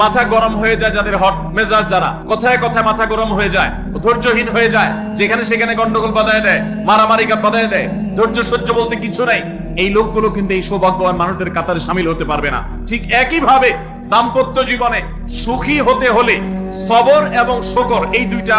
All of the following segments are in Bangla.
মাথা গরম হয়ে যায় যাদের হট মেজাজ যারা। কথায় কথায় মাথা গরম হয়ে যায়, ধৈর্যহীন হয়ে যায়, যেখানে সেখানে গন্ডগোল বাধায় দেয়, মারামারি বাধায় দেয়, ধৈর্য সহ্য বলতে কিছু নাই। এই লোকগুলো কিন্তু এই সৌভাগ্যবান মানুষদের কাতারে সামিল হতে পারবে না। ঠিক একই ভাবে দাম্পত্য জীবনে সুখী হতে হলে সবর এবং শকর এই দুইটা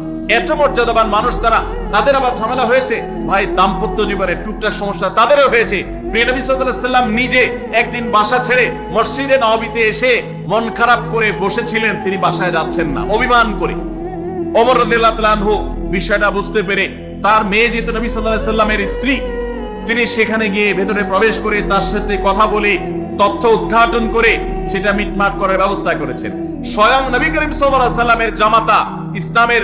এত মর্যাদাবান মানুষ তারা তাদের আবার ঝামেলা হয়েছে? ভাই, দাম্পত্য জীবনে টুকটাক সমস্যা তাদেরও হয়েছে। প্রিয় নবী সাল্লাল্লাহু আলাইহি সাল্লাম নিজে একদিন বাসা ছেড়ে মসজিদে নববীতে এসে মন খারাপ করে বসেছিলেন, তিনি বাসায় যাচ্ছেন না। অভিমান করে। তাআলা আনহু বিষয়টা বুঝতে পেরে তার মেয়ে যেহেতু নবী সাল্লামের স্ত্রী, তিনি সেখানে গিয়ে ভেতরে প্রবেশ করে তার সাথে কথা বলে তথ্য উদ্ঘাটন করে সেটা মিটমাট করার ব্যবস্থা করেছেন। স্বয়ং নবী করিম সাল্লামের জামাতা ইসলামের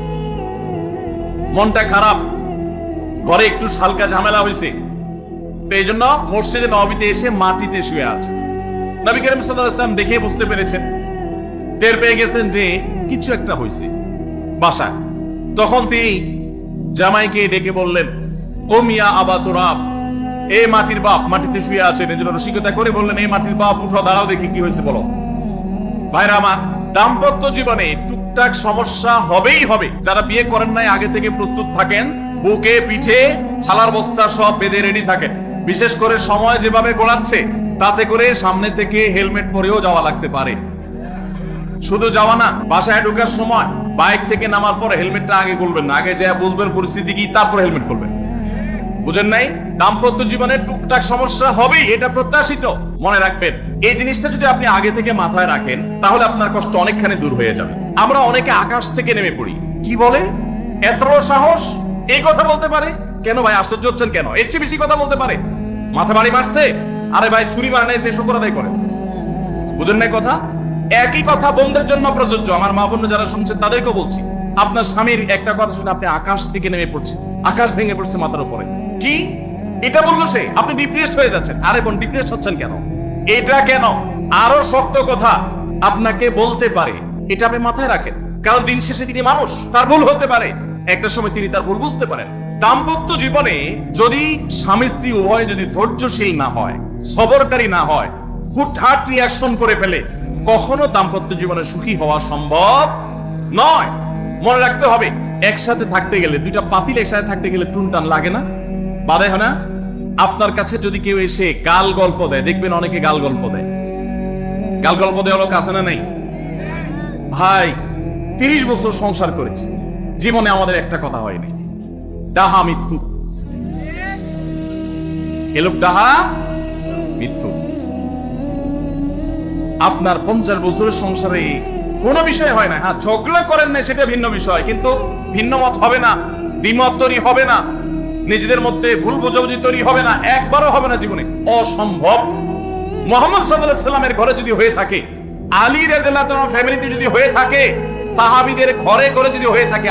মনটা খারাপ। ঘরে একটু হালকা ঝামেলা হয়েছে। এই জন্য মসজিদে নবীতে এসে মাটিতে শুয়ে আছে। নবী করিম ওয়াসাল্লাম দেখে বুঝতে পেরেছেন। টের পেয়ে গেছেন যে কিছু একটা হয়েছে বাসায়। তখন তিনি জামাইকে ডেকে বললেন কমিয়া আবা তোরাব, এ মাটির বাপ মাটিতে শুয়ে আছে। এই জন্য রসিকতা করে বললেন এই মাটির বাপ, উঠো, দাঁড়াও দেখি কি হয়েছে, বলো। ভাইরা, আমার দাম্পত্য জীবনে টুকটাক সমস্যা হবেই হবে। যারা বিয়ে করেন নাই, আগে থেকে প্রস্তুত থাকেন। বুকে, পিঠে, ছালার বস্তা সব বেঁধে রেডি থাকেন। বিশেষ করে সময় যেভাবে গোড়াচ্ছে, তাতে করে সামনে থেকে হেলমেট পরেও যাওয়া লাগতে পারে। শুধু যাওয়া না, বাসায় ঢোকার সময় বাইক থেকে নামার পর হেলমেটটা আগে খুলবেন না। আগে যা বুঝবেন পরিস্থিতি কি, তারপর হেলমেট খুলবেন বুঝেন নাই? দাম্পত্য জীবনে টুকটাক সমস্যা হবেই, এটা প্রত্যাশিত। মনে রাখবেন, এই জিনিসটা যদি আপনি আগে থেকে মাথায় রাখেন, তাহলে আপনার কষ্ট অনেকখানি দূর হয়ে যাবে। আমরা অনেকে আকাশ থেকে নেমে পড়ি। কি বলে? এত সাহস? এই কথা বলতে পারে? কেন ভাই, আশ্চর্য হচ্ছেন কেন? এর বেশি কথা বলতে পারে? মাথা বাড়ি মারছে আরে ভাই, ছুরি মারা নাই সে শুক্র আদায় করে। বুঝেন নাই কথা? একই কথা বোনদের জন্য প্রযোজ্য। আমার মা বোন যারা শুনছেন, তাদেরকেও বলছি। আপনার স্বামীর একটা কথা শুনে আপনি আকাশ থেকে নেমে পড়ছে আকাশ ভেঙে পড়ছে মাথার উপরে। কি? এটা বলল সে? আপনি ডিপ্রেসড হয়ে যাচ্ছেন। আরে বোন ডিপ্রেসড হচ্ছেন কেন? এটা কেন? আরও শক্ত কথা। আপনাকে বলতে পারে এটা আপনি মাথায় রাখেন। কারণ দিন শেষে তিনি মানুষ, তার ভুল হতে পারে। একটা সময় তিনি তার ভুল বুঝতে পারেন। দাম্পত্য জীবনে যদি স্বামী স্ত্রী উভয় যদি ধৈর্যশীল না হয়, সবরকারী না হয়, হুটহাট রিয়াকশন করে ফেলে, কখনো দাম্পত্য জীবনে সুখী হওয়া সম্ভব নয়। মনে রাখতে হবে, একসাথে থাকতে গেলে, দুইটা পাতিল একসাথে থাকতে গেলে টুনটান লাগে না? বাধে হয় না? আপনার কাছে যদি কেউ এসে গাল গল্প দেয়, দেখবেন অনেকে গাল গল্প দেয়। গাল গল্প দেওয়া লোক আছে না নেই? ভাই, তিরিশ বছর সংসার করেছি। জীবনে আমাদের একটা কথা হয়নি। ডাহা মৃত্যু। এলোক ডাহা মৃত্যু। আপনার পঞ্চাশ বছরের সংসারে কোনো বিষয় হয় না। হ্যাঁ ঝগড়া করেন না, সেটা ভিন্ন বিষয়। কিন্তু ভিন্ন মত হবে না, দ্বিমত তৈরি হবে না, নিজেদের মধ্যে ভুল বোঝাবুঝি তৈরি হবে না, একবারও হবে না জীবনে। অসম্ভব। মোহাম্মদ সাল্লাহ সাল্লামের ঘরে যদি হয়ে থাকে আলী তাআলার ফ্যামিলিতে যদি হয়ে থাকে সাহাবিদের ঘরে ঘরে যদি হয়ে থাকে